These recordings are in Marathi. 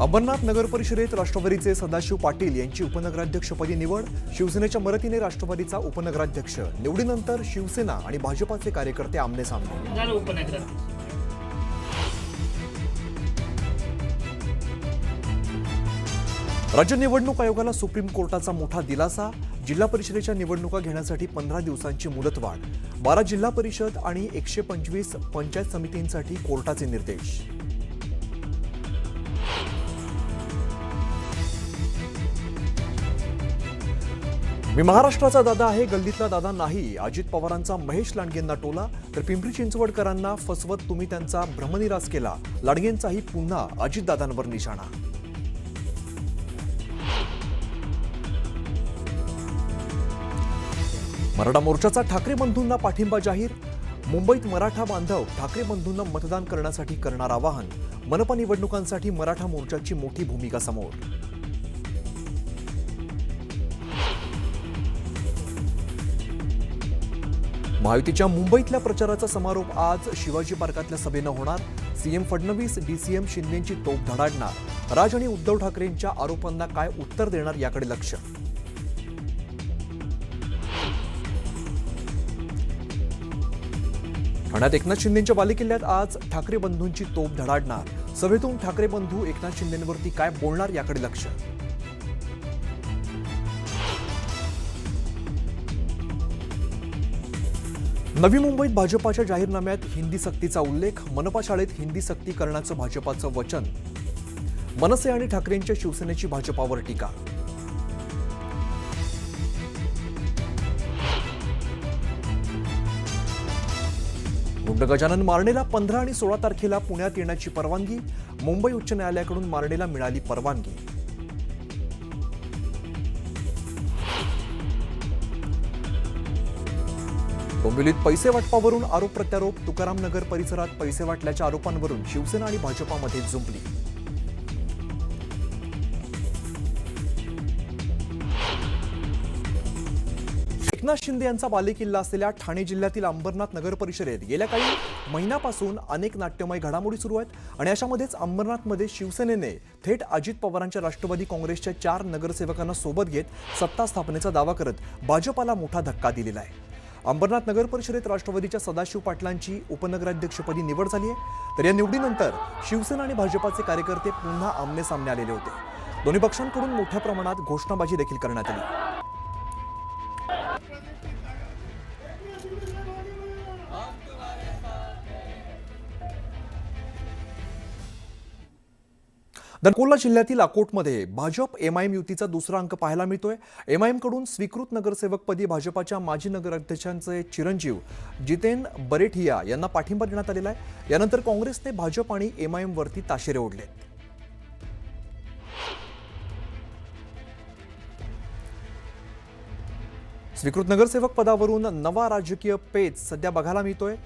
अंबरनाथ नगर परिषदेत राष्ट्रवादीचे सदाशिव पाटील यांची उपनगराध्यक्षपदी निवड शिवसेनेच्या मदतीने राष्ट्रवादीचा उपनगराध्यक्ष. निवडीनंतर शिवसेना आणि भाजपाचे कार्यकर्ते आमने सामने. राज्य निवडणूक आयोगाला सुप्रीम कोर्टाचा मोठा दिलासा. जिल्हा परिषदेच्या निवडणुका घेण्यासाठी पंधरा दिवसांची मुदतवाढ. बारा जिल्हा परिषद आणि एकशे पंचवीस पंचायत समितींसाठी कोर्टाचे निर्देश. मी महाराष्ट्राचा दादा आहे गल्लीतला दादा नाही. अजित पवारांचा महेश लांडगेंना टोला तर पिंपरी चिंचवडकरांना फसवत तुम्ही त्यांचा भ्रमनिरास केला. लांडगेंचाही पुन्हा अजितदादांवर निशाणा. मराठा मोर्चाचा ठाकरे बंधूंना पाठिंबा जाहीर. मुंबईत मराठा बांधव ठाकरे बंधूंना मतदान करण्यासाठी करणार आवाहन. मनपा निवडणुकांसाठी मराठा मोर्चाची मोठी भूमिका समोर. महायुतीच्या मुंबईतल्या प्रचाराचा समारोप आज शिवाजी पार्कातल्या सभेनं होणार. सीएम फडणवीस डीसीएम शिंदेची तोफ धडाडणार. राज आणि उद्धव ठाकरेंच्या आरोपांना काय उत्तर देणार याकडे लक्ष? ठाण्यात एकनाथ शिंदेच्या बालेकिल्ल्यात आज ठाकरे बंधूंची तोफ धडाडणार. सभेतून ठाकरे बंधू एकनाथ शिंदेंवरती काय बोलणार याकडे लक्ष? नवी मुंबईत भाजपाच्या जाहीरनाम्यात हिंदी सक्तीचा उल्लेख मनपा शाळेत हिंदी सक्ती करण्याचं भाजपाचं वचन. मनसे आणि ठाकरेंच्या शिवसेनेची भाजपावर टीका. गुंड गजानन मारणेला पंधरा आणि सोळा तारखेला पुण्यात येण्याची परवानगी मुंबई उच्च न्यायालयाकडून मारणेला मिळाली परवानगी. डोंबिवलीत पैसे वाटपावरून आरोप प्रत्यारोप तुकाराम नगर परिसरात पैसे वाटल्याच्या आरोपांवरून शिवसेना आणि भाजपामध्ये जुंपली. एकनाथ शिंदे यांचा बालेकिल्ला असलेल्या ठाणे जिल्ह्यातील अंबरनाथ नगर परिषदेत गेल्या काही महिन्यापासून अनेक नाट्यमय घडामोडी सुरू आहेत आणि अशामध्येच अंबरनाथमध्ये शिवसेनेने थेट अजित पवारांच्या राष्ट्रवादी काँग्रेसच्या चार नगरसेवकांना सोबत घेत सत्ता स्थापनेचा दावा करत भाजपाला मोठा धक्का दिलेला आहे. अंबरनाथ नगर परिषदेत राष्ट्रवादीच्या सदाशिव पाटलांची उपनगराध्यक्षपदी निवड झाली आहे. तर या निवडीनंतर शिवसेना आणि भाजपाचे कार्यकर्ते पुन्हा आमने सामने आलेले होते. दोन्ही पक्षांकडून मोठ्या प्रमाणात घोषणाबाजी देखील करण्यात आली. दरकोला जिल्ह्यातील अकोटमध्ये भाजप एमआयएम युतीचा दुसरा अंक पाहायला मिळतोय. आय एमकडून स्वीकृत नगरसेवकपदी भाजपाच्या माजी नगराध्यक्षांचे चिरंजीव जितेन बरेठिया यांना पाठिंबा देण्यात आलेला आहे. यानंतर काँग्रेसने भाजप आणि एमआयएम वरती ताशेरे ओढले स्वीकृत नगरसेवक पदावरून नवा राजकीय पेच सध्या बघायला मिळतोय.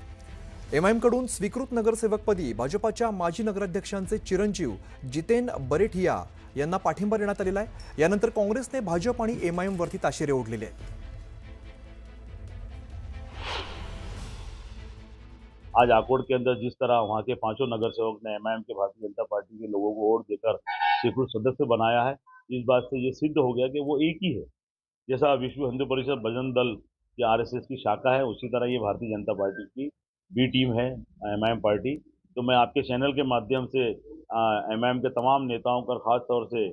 एमआयएमकडून स्वीकृत नगरसेवकपदी भाजपाच्या माजी नगराध्यक्षांचे चिरंजीव जितेन बरेठिया यांना पाठिंबा देण्यात आलेला आहे. यानंतर काँग्रेसने भाजप आणि एमआयएमवरती ताशेरे ओढलेले आहेत. आज आकोट के अंदर जिस तरह वहाँ के पांचों नगर सेवक ने एमआईएम के भारतीय जनता पार्टी के लोगों को वोट देकर स्वीकृत सदस्य बनाया है इस बात से ये सिद्ध हो गया कि वो एक ही है। जैसा विश्व हिंदू परिषद भजन दल या आरएसएस की शाखा है उसी तरह ये भारतीय जनता पार्टी की बी टीम है एमआईएम पार्टी तो मैं आपके चैनल के माध्यम से एमआईएम के तमाम नेताओं का खास तौर से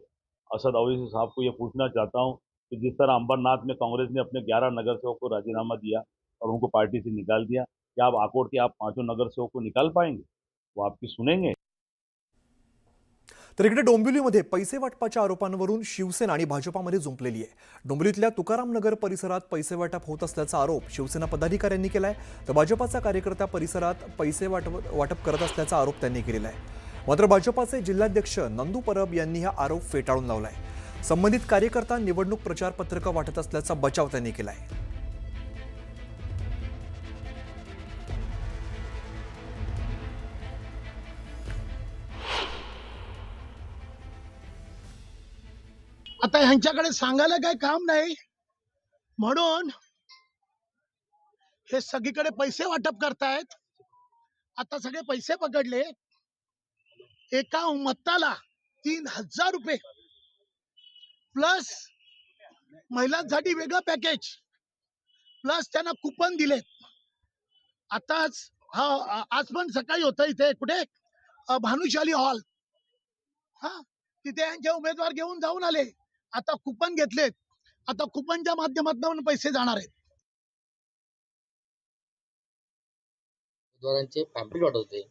असद अवैसी साहब को ये पूछना चाहता हूँ कि जिस तरह अंबरनाथ में कांग्रेस ने अपने 11 नगर सेवक को राजीनामा दिया और उनको पार्टी से निकाल दिया, क्या आप आकोट के आप पाँचों नगर सेवक को निकाल पाएँगे? वो आपकी सुनेंगे? तर इकडे डोंबिवलीमध्ये पैसे वाटपाच्या आरोपांवरून शिवसेना आणि भाजपामध्ये जुंपलेली आहे. डोंबिवलीतल्या तुकाराम नगर परिसरात पैसे वाटप होत असल्याचा आरोप शिवसेना पदाधिकाऱ्यांनी आहे तर भाजपाचा कार्यकर्ता परिसरात पैसे वाटप वाटप करत असल्याचा आरोप त्यांनी केलेला आहे. मात्र भाजपाचे जिल्हाध्यक्ष नंदू परब यांनी हा आरोप फेटाळून लावला आहे संबंधित कार्यकर्ता निवडणूक प्रचार पत्रकं वाटत असल्याचा बचाव त्यांनी केला आहे आता ह्यांच्याकडे सांगायला काही काम नाही? म्हणून हे सगळीकडे पैसे वाटप करतायत. आता सगळे पैसे पकडले. एका मत्ताला तीन हजार रुपये. प्लस महिलांसाठी वेगळं पॅकेज प्लस त्यांना कुपन दिलेत. आताच हा आज पण सकाळी होतं इथे कुठे? भानुशाली हॉल हा तिथे यांचे उमेदवार घेऊन जाऊन आले. आता कुपन घेतलेत. आता कुपनच्या माध्यमातून पैसे जाणार आहेत. उमेदवारांचे पॅम्पलेट वाटत होते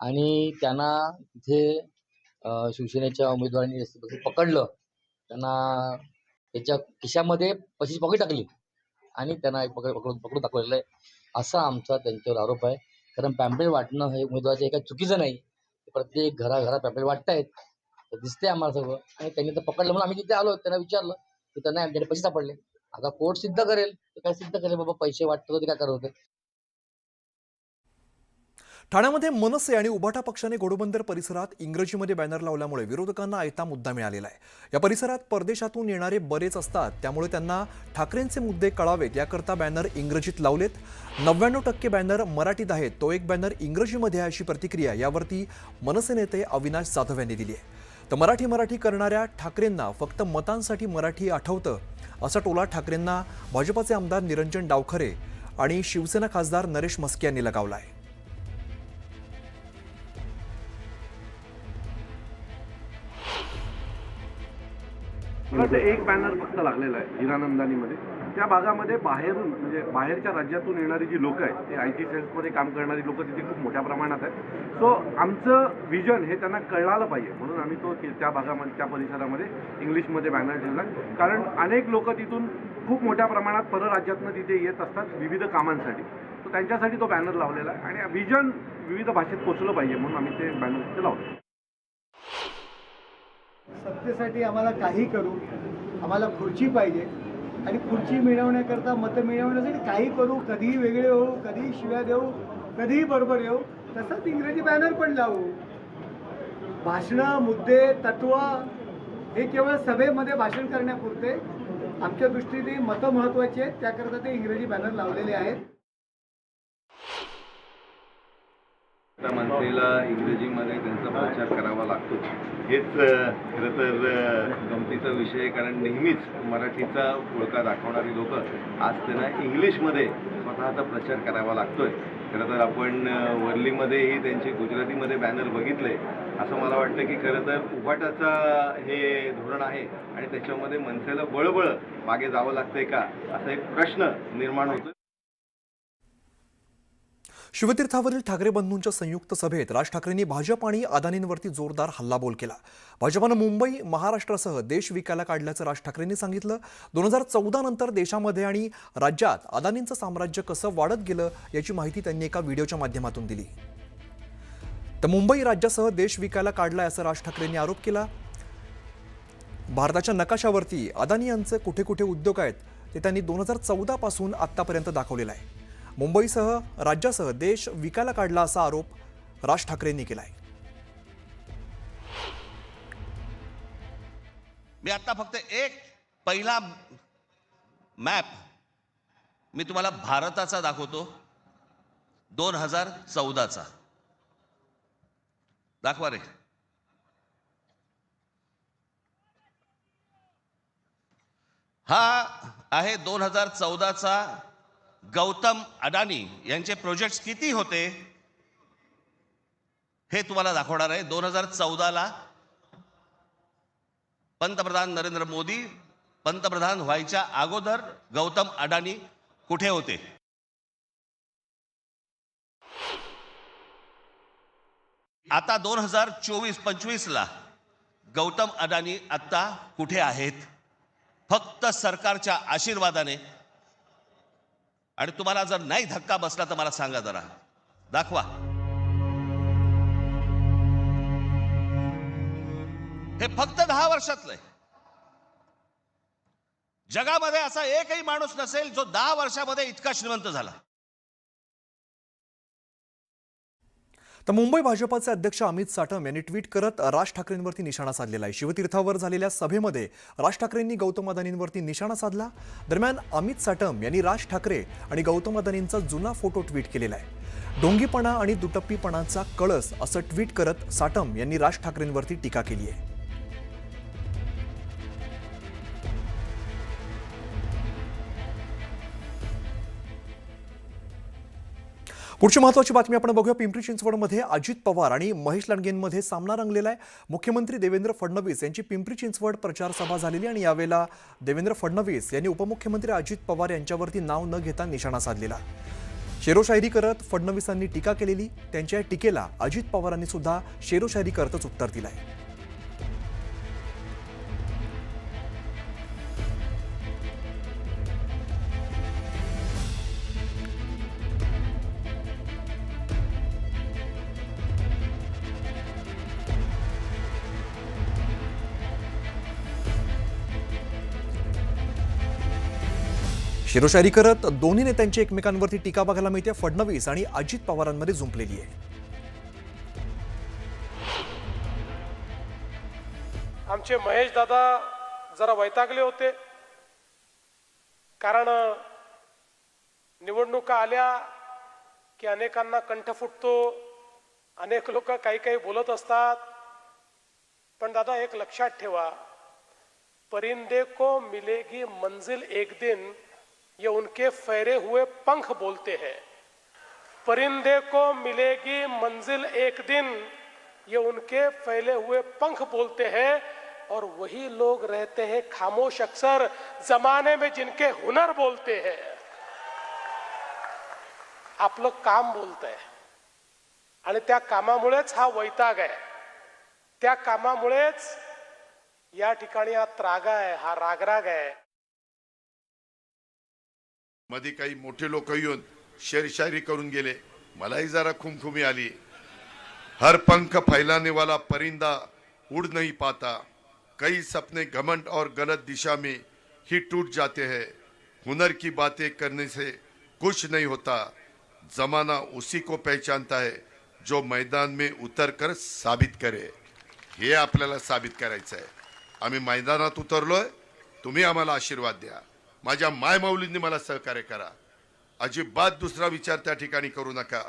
आणि त्यांना तिथे शिवसेनेच्या उमेदवारांनी पकडलं. त्यांना त्याच्या खिशामध्ये पैशाची पॉकेट टाकली. आणि त्यांना एक पकड पकडून पकडून दाखवलेलं आहे. असा आमचा त्यांच्यावर आरोप आहे. कारण पॅम्पलेट वाटणं हे उमेदवाराचं एका चुकीचं नाही. प्रत्येक घराघरात पॅम्पलेट वाटतायत. तर दिसते आम्हाला सगळं. आणि त्यांनी तर पकडलं. म्हणून आम्ही तिथे आलो. त्यांना विचारलं. की त्यांना आमच्याकडे पैसे सापडले. आता कोर्ट सिद्ध करेल. ते काय सिद्ध करेल? बाबा पैसे वाटत होते काय करत होते? ठाण्यामध्ये मनसे आणि उभाटा पक्षाने घोडबंदर परिसरात इंग्रजीमध्ये बॅनर लावल्यामुळे विरोधकांना आयता मुद्दा मिळालेला आहे. या परिसरात परदेशातून येणारे बरेच असतात. त्यामुळे त्यांना ठाकरेंचे मुद्दे कळावेत. याकरता बॅनर इंग्रजीत लावलेत. नव्याण्णव टक्के बॅनर मराठीत आहेत. तो एक बॅनर इंग्रजीमध्ये आहे अशी प्रतिक्रिया यावरती मनसे नेते अविनाश जाधव यांनी दिली आहे. तर मराठी मराठी करणाऱ्या ठाकरेंना फक्त मतांसाठी मराठी आठवतं असा टोला ठाकरेंना भाजपाचे आमदार निरंजन डावखरे आणि शिवसेना खासदार नरेश मस्के यांनी लगावला आहे एक बॅनर फक्त लागलेला आहे हिरानंदानीमध्ये. त्या भागामध्ये बाहेरून म्हणजे बाहेरच्या राज्यातून येणारी जी लोकं आहेत ते आय टी सेल्समध्ये काम करणारी लोकं तिथे खूप मोठ्या प्रमाणात आहेत. सो आमचं विजन हे त्यांना कळालं पाहिजे. म्हणून आम्ही तो त्या भागामध्ये त्या परिसरामध्ये इंग्लिशमध्ये बॅनर ठेवला. कारण अनेक लोक तिथून खूप मोठ्या प्रमाणात परराज्यातनं तिथे येत असतात विविध कामांसाठी. तर त्यांच्यासाठी तो बॅनर लावलेला आहे. आणि विजन विविध भाषेत पोचलं पाहिजे म्हणून आम्ही ते बॅनर तिथे लावतो सत्तेसाठी आम्हाला काही करू. आम्हाला खुर्ची पाहिजे. आणि खुर्ची मिळवण्याकरता मतं मिळवण्यासाठी काही करू कधीही वेगळे होऊ कधीही शिव्या देऊ कधीही बरोबर येऊ तसंच इंग्रजी बॅनर पण लावू. भाषणं मुद्दे तत्व हे केवळ सभेमध्ये भाषण करण्यापुरते. आमच्या दृष्टीने मतं महत्त्वाची आहेत त्याकरता ते इंग्रजी बॅनर लावलेले आहेत. त्या मनसेला इंग्रजीमध्ये त्यांचा प्रचार करावा लागतो. हेच खरं तर गमतीचा विषय आहे कारण नेहमीच मराठीचा ओळखा दाखवणारी लोक आज त्यांना इंग्लिशमध्ये स्वतःचा प्रचार करावा लागतोय. खरं तर आपण वर्लीमध्येही त्यांचे गुजरातीमध्ये बॅनर बघितले. असं मला वाटतं की खरं तर उभाटाचा हे धोरण आहे आणि त्याच्यामध्ये मनसेला बळबळ मागे जावं लागतंय का? असा एक प्रश्न निर्माण होतो शिवतीर्थावरील ठाकरे बंधूंच्या संयुक्त सभेत राज ठाकरेंनी भाजप आणि अदानींवरती जोरदार हल्लाबोल केला. भाजपानं मुंबई महाराष्ट्रासह देश विकायला काढल्याचं राज ठाकरेंनी सांगितलं. दोन हजार चौदा नंतर देशामध्ये आणि राज्यात अदानींचं साम्राज्य कसं वाढत गेलं याची माहिती त्यांनी एका व्हिडिओच्या माध्यमातून दिली. तर मुंबई राज्यासह देश विकायला काढलाय असं राज ठाकरेंनी आरोप केला. भारताच्या नकाशावरती अदानी यांचे कुठे कुठे उद्योग आहेत ते त्यांनी दोन हजार चौदा पासून आत्तापर्यंत दाखवलेलं आहे. मुंबईसह राज्यासह देश विकायला काढला असा आरोप राज ठाकरेंनी केला आहे मी आता फक्त एक पहिला मॅप मी तुम्हाला भारताचा दाखवतो. दोन हजार चौदाचा. दाखवा रे. हा आहे दोन हजार चौदाचा गौतम अडानी यांचे प्रोजेक्ट्स किती होते? हे तुम्हाला दाखवणार आहे. दोन हजार चौदाला पंतप्रधान नरेंद्र मोदी पंतप्रधान व्हायच्या अगोदर गौतम अडानी कुठे होते? आता दोन हजार चोवीस पंचवीसला गौतम अडानी आत्ता कुठे आहेत? फक्त सरकारच्या आशीर्वादाने आणि तुम्हाला जर नाही धक्का बसला तर मला सांगा जरा. दाखवा. हे फक्त दहा वर्षातलंय जगामध्ये असा एकही माणूस नसेल जो दहा वर्षामध्ये इतका श्रीमंत झाला. तर मुंबई भाजपाचे अध्यक्ष अमित साटम यांनी ट्विट करत राज ठाकरेंवरती निशाणा साधलेला आहे. शिवतीर्थावर झालेल्या सभेमध्ये राज ठाकरेंनी गौतम अदानींवरती निशाणा साधला. दरम्यान अमित साटम यांनी राज ठाकरे आणि गौतम अदानींचा जुना फोटो ट्विट केलेला आहे. डोंगीपणा आणि दुटप्पीपणाचा कळस असं ट्विट करत साटम यांनी राज ठाकरेंवरती टीका केली आहे. पुढची महत्त्वाची बातमी आपण बघूया. पिंपरी चिंचवडमध्ये अजित पवार आणि महेश लांडगेंमध्ये सामना रंगलेला आहे. मुख्यमंत्री देवेंद्र फडणवीस यांची पिंपरी चिंचवड प्रचार सभा झालेली आणि यावेळेला देवेंद्र फडणवीस यांनी उपमुख्यमंत्री अजित पवार यांच्यावरती नाव न घेता निशाणा साधलेला. शेरोशायरी करत फडणवीसांनी टीका केलेली त्यांच्या या टीकेला अजित पवारांनी सुद्धा शेरोशायरी करतच उत्तर दिलं आहे शिरोशायरी करत दोन्ही नेत्यांची एकमेकांवरती टीका बघायला मिळते. फडणवीस आणि अजित पवारांमध्ये जुंपलेली आहे. आमचे महेश दादा जरा वैतागले होते. कारण निवडणुका आल्या की अनेकांना कंठ फुटतो. अनेक लोक काही काही बोलत असतात. पण दादा एक लक्षात ठेवा. परिंदे को मिलेगी मंजिल एक दिन. ये उनके फैरे हुए पंख बोलते हैं। परिंदे को मिलेगी मंजिल एक दिन, ये उनके फैले हुए पंख बोलते हैं। और वही लोग रहते हैं खामोश अक्सर, जमाने में जिनके हुनर बोलते हैं। आप लोग काम बोलत आहे आणि त्या कामामुळेच हा वैताग आहे। त्या कामामुळेच या ठिकाणी हा त्रागा आहे, हा रागराग आहे। मध्ये काही मोठे लोक येऊन शेरशायरी करून गेले. मलाही जरा खुमखुमी आली. हर पंख फैलाने वाला परिंदा उड़ नहीं पाता. कई सपने घमंड और गलत दिशा में ही टूट जाते हैं. हुनर की बातें करने से कुछ नहीं होता. जमाना उसी को पहचानता है जो मैदान में उतर कर साबित करे. हे आपल्याला साबित करायचं आहे आम्ही मैदानात उतरलोय. तुम्ही आम्हाला आशीर्वाद द्या. माझ्या मायमाऊलींनी मला सहकार्य करा. अजिबात दुसरा विचार त्या ठिकाणी करू नका.